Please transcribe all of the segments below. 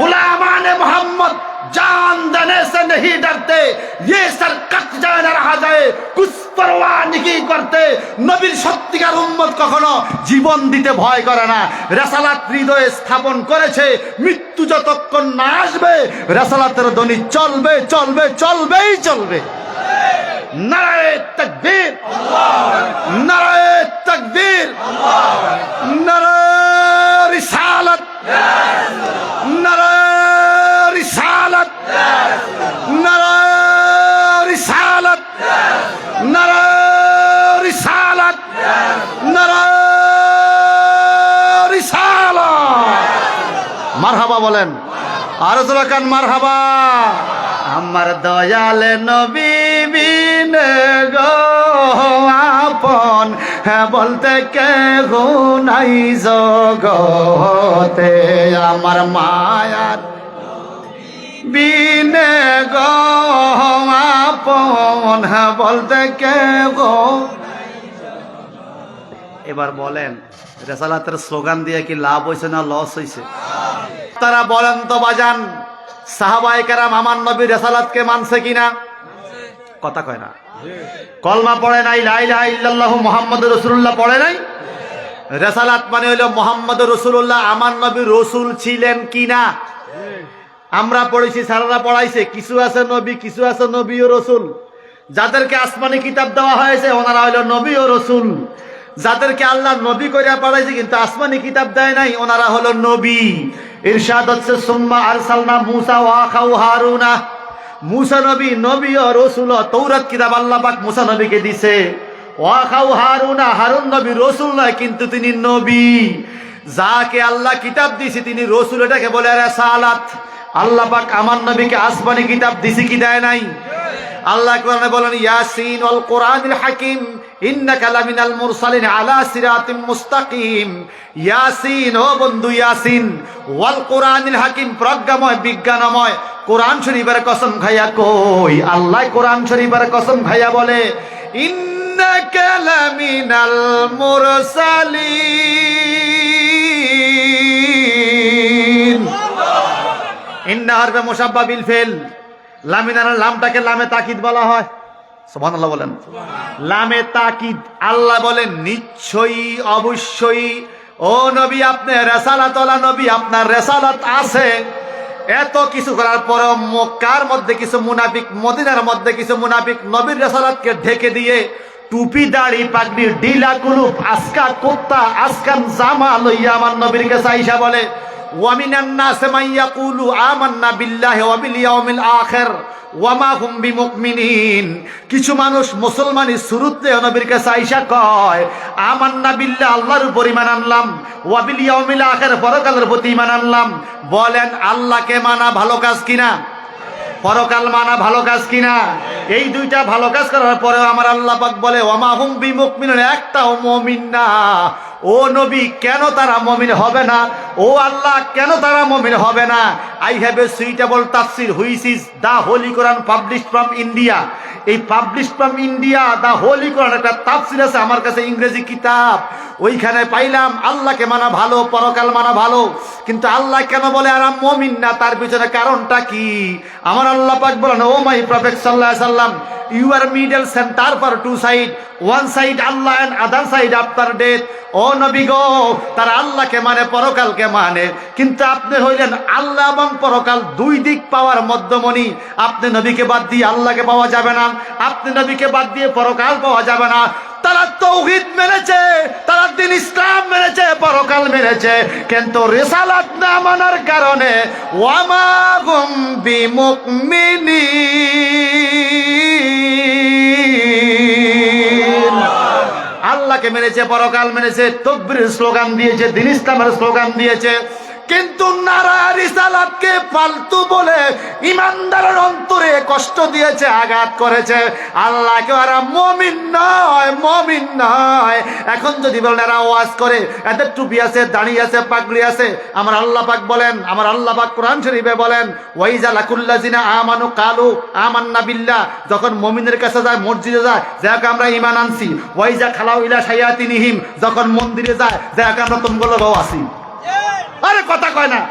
गुलामान मोहम्मद जान देने से नहीं डरते ये सर कट जाए ना रहा जाए कुछ परवाह नहीं করতে নবীর সত্যিকার উম্মত কখনো জীবন দিতে ভয় করে না রেসালাত হৃদয়ে স্থাপন করেছে মৃত্যু যতক্ষণ না আসবে রেসালাতের ধ্বনি চলবে চলবে চলবেই চলবে নারায়ে তাকবীর নারায়ে তাকবীর নারায়ে রিসালাত বলেন। আরও জোরে কান, মারহাবা। আমার দয়ালে নবী আপন হ্যাঁ বলতে কে নাই জগতে। আমার মায়ার বিনে গো হ্যাঁ বলতে কে গো এবার বলেন, রেসালাতের স্লোগান দিয়ে কি লাভ হয়েছে না লস হয়েছে তারা বলেন তো বাজান সাহাবাই কারাম আমার নবী রেসালাতকে মানছে কিনা? কথা কয় না। কলমা পড়ে নাই লাইলা ইল্লাল্লাহু মোহাম্মদ রসুল্লাহ পড়ে নাই? রেসালাত মানে হইল মোহাম্মদ রসুল্লাহ আমার নবী রসুল ছিলেন কিনা? আমরা পড়েছি সারারা পড়াইছে, কিছু আছে নবী, কিছু আছে নবী ও রসুল। যাদেরকে আসমানি কিতাব দেওয়া হয়েছে, ওনারা হইল নবী ও রসুল। যাদেরকে আল্লাহ নবী করিয়া পাঠাইছে, কিন্তু আসমানি কিতাব দেয় নাই, ওনারা হলো নবী। ইরশাদ হচ্ছে সুম্মা আরসালনা মুসা ওয়াখাউ হারুনা। মুসা নবী নবী ও রসুল তৌরাত কিতাব আল্লাহ পাক মুসা নবীকে দিছে। ওয়াখাউ হারুনা, হারুন নবী রসুল নয়, কিন্তু তিনি নবী। যাকে আল্লাহ কিতাব দিছে, তিনি রসুল, এটাকে বলে রেসালাত। আল্লাহ পাক আমার নবীকে আসমানি কিতাব দিছি কি দেয় নাই? আল্লাহ কোরআনে বলেন, ইয়াসিন ওয়াল কোরআনিল হাকিম, ইন্নাকা লামিনাল মুরসালিন আলা সিরাতিম মুস্তাকিম। ইয়াসিন, ও বন্ধু ইয়াসিন, ওয়াল কোরআনিল হাকিম, প্রজ্ঞাময়, বিজ্ঞানময়। কোরআন শরীফের কসম খাইয়া কই? আল্লাহ কোরআন শরীফের কসম খাইয়া বলে, ইন্নাকা লামিনাল মুরসালিন। ইন্না হারবে মুসাব্বা বিল ফেল। লামিনার লামটাকে লামে তাকিদ বলা হয়। সুবহানাল্লাহ বলেন। লামে তাকিদ আল্লাহ বলেন নিশ্চয়ই অবশ্যই ও নবী আপনি রেসালাত নবী আপনার রেসালাত আছে। এত কিছু করার পর মক্কার মধ্যে কিছু মুনাফিক মদিনার মধ্যে কিছু মুনাফিক নবীর রেসালাতকে ঢেকে দিয়ে টুপি দাড়ি পাগড়ি ডিলা কুলুপ আজকা কুত্তা আজকান জামা লইয়া আমার নবীর কাছে আইসা বলে ومن الناس من يقول آمنا بالله وباليوم الآخر ওয়ামা হুম বিমুকমিনিন কিছু মানুষ মুসলমানি শুরুতে নবীর কাছে আইসা কয় আমান্না বিল্লাহ আল্লাহর উপর ইমান আনলাম ওয়াবিল ইয়াউমিল আখির পরকালের প্রতি ইমান আনলাম বলেন আল্লাহকে মানা ভালো কাজ কিনা পরকাল মানা ভালো কাজ কিনা? এই দুইটা ভালো কাজ করার পরেও আমার আল্লাহ পাক বলে ওমা হুম একটা একটাও মমিন না। ও নবী, কেন তারা মমিন হবে না? ও আল্লাহ, কেন তারা মমিন হবে না? I have a suitable tafsir which is the holy Quran publish from India এই publish from India the holy Quran একটা তাফসির আছে, আমার কাছে ইংরেজি কিতাব। ওইখানে পাইলাম, আল্লাহকে মানা ভালো, পরকাল মানা ভালো। কিন্তু আল্লাহ কেন বলে, আর মমিন না? তার পিছনে কারণটা কি? আমার আল্লাহ পাক বলেন, ও মাই প্রফেট সাল্লাহ সাল্লাম you are middle center for two side, one side Allah and other side after death. ও নবী গো, তারা আল্লাহকে মানে পরকালকে মানে। কিন্তু আপনি হইলেন আল্লাহ এবং পরকাল দুই দিক পাওয়ার মধ্যমণি। আপনি নবীকে বাদ দিয়ে আল্লাহকে পাওয়া যাবে না। আপনি নবীকে বাদ দিয়ে পরকাল পাওয়া যাবে না। তারা তৌহিদ মেনেছে, তারা দিন ইসলাম মেনেছে, পরকাল মেনেছে। কিন্তু রেসালাত না মানার কারণে ওয়ামাগুম বিমুকমিনিন। আল্লাহকে মেনেছে পরকাল মেরেছে তকবির স্লোগান দিয়েছে দিন ইসলামের স্লোগান দিয়েছে। কিন্তু নারা রিসালাতকে ফালতু বলে ইমানদারের অন্তরে কষ্ট দিয়েছে, আঘাত করেছে। আল্লাহকে ওরা মমিন নয় মমিন নয়। এখন যদি বলেন এরা ওয়াজ করে, এদের টুপি আছে, দাড়ি আছে, পাগড়ি আছে, আমার আল্লাহ পাক বলেন, আমার আল্লাহ পাক কোরআন শরীফে বলেন, ওয়াইজা লাকুল্লাজিনা আমানু কালু আমান্না বিল্লাহ, যখন মমিনের কাছে যায়, মসজিদে যায়, যাকে আমরা ইমান আনছি। ওয়াইজা খালাউ ইলা সাইয়াতিনিহিম যখন মন্দিরে যায়, যাকে আমরা তোমগুলো আরে কথা কয় না।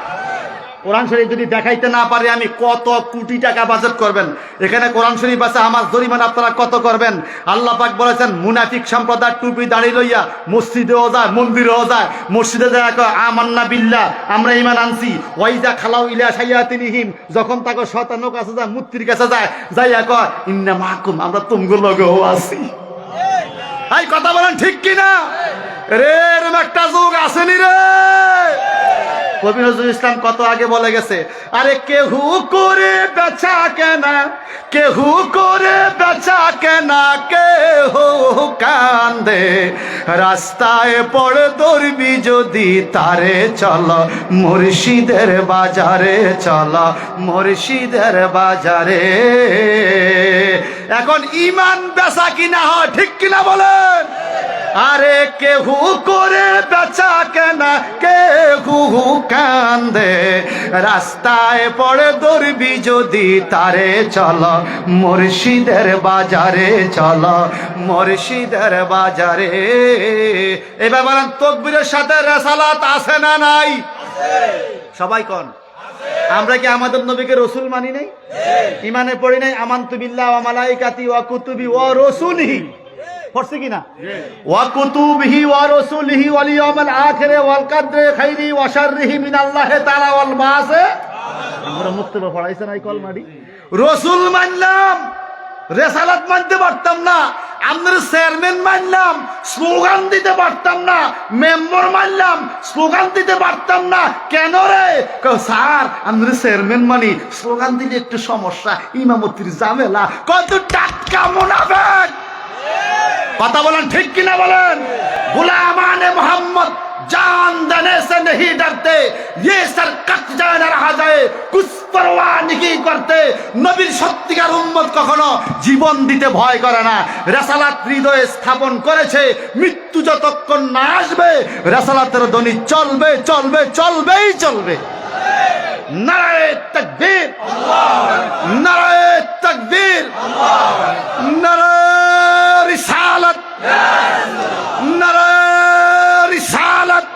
কোরআন শরীফ যদি দেখাইতে না পারে, আমি কত কোটি টাকা বাজেট করবেন। এখানে কোরআন শরীফ আছে, আমার জরিমানা আপনারা কত করবেন? আল্লাহ পাক বলেছেন, মুনাফিক সম্প্রদায় টুপি দাঁড়িয়ে লইয়া মসজিদেও যায় মন্দিরেও যায়। মসজিদে যায় আমান্না বিল্লাহ, আমরা ইমান আনছি। ওয়াইজা খালাও ইলা সাইয়াতিনিহিম যখন তাকে শতানুর কাছে যায়, মূর্তির কাছে যায় যাইয়া কয় ইন্না মাহকুম আমরা তুমগুর লগেও আছি। এই কথা বলেন ঠিক কিনা? রে, এরম একটা যুগ আসেনি রে। কবি নজরুল ইসলাম কত আগে বলে গেছে, আরে কেহু করে বেচা কেনা, কেহু করে বেচা কেনা, কেহু কান্দে, রাস্তায় পড়ে দৌড়বি যদি তারে চল, মুর্শিদের বাজারে চল, মুর্শিদের বাজারে। এখন ইমান বেচা কিনা হয় ঠিক কিনা বলেন? আরে কেহু করে বেচা কেনা কেহু কান্দে। রাস্তায় পড়ে দৌড়বি যদি তারে চল মুর্শিদের বাজারে চল মুর্শিদের বাজারে। এবার বলেন তকবীরের সাথে রেসালাত আছে না নাই? সবাই কন। আমরা কি আমাদের নবীকে রসুল মানি নাই? ইমানে পড়ি নাই আমান্তু বিল্লাহ ওয়া মালাইকাতি ওয়া কুতুবি ওয়া রাসূলিহি। পড়ছে কিনা? ওয়া কুতুবিহি ওয়া রাসূলিহি ওয়াল ইয়াউমিল আখিরে ওয়াল কদরে খাইরি ওয়া শাররিহি মিনাল্লাহি তাআলা ওয়াল বাসে আমরা মুক্তবে পড়াইছে নাই কলমাডি রসুল মানলাম রেসালাত মানতে পারতাম না চেয়ারম্যান মানলাম স্লোগান দিতে পারতাম না মেম্বার মানলাম স্লোগান দিতে পারতাম না। কেন রে? স্যার আমাদের চেয়ারম্যান মানি স্লোগান দিলে একটু সমস্যা ইমামতির ঝামেলা। কত টাটকা মুনাফেক! কথা বলেন ঠিক কিনা বলেন गुलामान मोहम्मद जान देने से नहीं डरते ये सर कट जाए ना रहा जाए कुछ परवाह नहीं করতে নবীর সত্যিকার উম্মত কখনো জীবন দিতে ভয় করে না রেসালাত হৃদয়ে স্থাপন করেছে মৃত্যু যতক্ষণ না আসবে রেসালাতের ধ্বনি চলবে চলবে চলবেই চলবে নারায়ে তাকবীর নারায়ে তাকবীর নারায়ে রিসালাত। নারায়ে রিসালাত।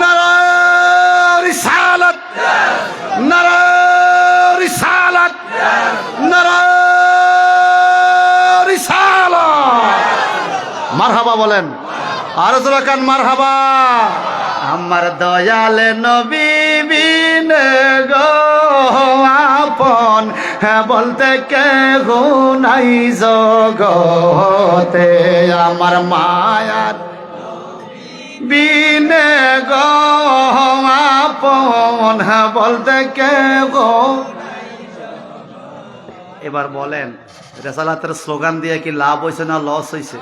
নারায়ে রিসালাত। মারহাবা বলেন। আরও জোরে কান মারহাবা। আমার দয়ালে নবী বিন গো আপন হ্যাঁ বলতে কে গো নাই জগতে। আমার মায়ার বিনে গো হ্যাঁ বলতে কে গো এবার বলেন, রেসালাতের স্লোগান দিয়ে কি লাভ হয়েছে না লস হয়েছে